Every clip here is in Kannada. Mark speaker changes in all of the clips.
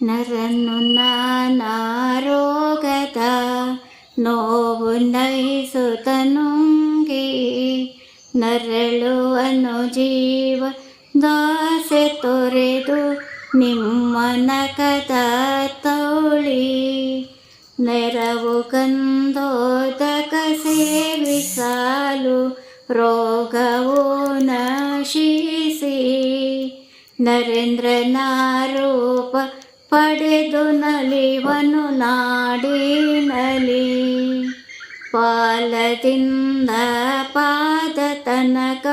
Speaker 1: ನರನ್ನು ನಾನಾ ರೋಗದ ನೋವು ನಯಿಸುತ್ತನುಂಗಿ ನರಳುವನು ಜೀವ ದಾಸೆ ತೊರೆದು ನಿಮ್ಮ ನಕದ ತೌಳಿ ನೆರವು ಕಂದೋದಕ ಸೇವಿಸಲು ರೋಗವು ನಶಿಸಿ ನರೇಂದ್ರನ ರೂಪ ಪಡೆದು ನಲಿವನು ನಾಡಿನಲಿ ಪಾಲದಿಂದ ಪಾದ ತನಕ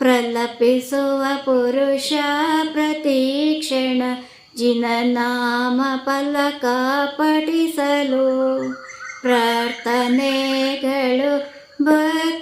Speaker 1: ಪ್ರಲಪಿಸುವ ಪುರುಷ ಪ್ರತೀಕ್ಷಣ ಜಿನನಾಮ ಫಲಕ ಪಠಿಸಲು ಪ್ರಾರ್ಥನೆಗಳು ಭಕ್ತಿಯಿಂದ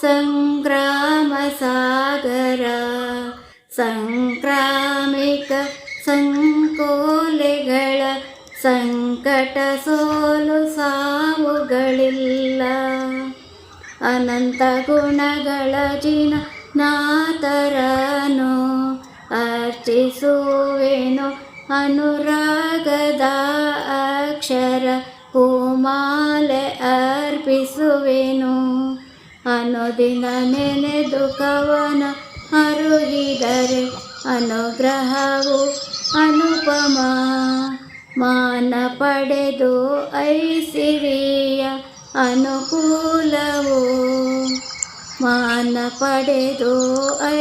Speaker 1: ಸಂಗ್ರಾಮ ಸಾಗರ ಸಂಕ್ರಾಮಿಕ ಸಂಕೋಲೆಗಳ ಸಂಕಟ ಸೋಲು ಸಾವುಗಳಿಲ್ಲ. ಅನಂತ ಗುಣಗಳ ಜಿನ ನಾತರನು ಅರ್ಚಿಸುವೆನು ಅನುರಾಗದ ಅಕ್ಷರ, ಹೂಮಾಲೆ ಅರ್ಪಿಸುವೆನು. ಅನುದಿನ ನೆನೆದು ಕವನ ಅರುಹಿದರೆ ಅನುಗ್ರಹವು ಅನುಪಮ. ಮಾನ ಪಡೆದು ಐಸಿರಿಯ ಅನುಕೂಲವು ಮಾನ ಪಡೆದು ಐಸಿರಿಯ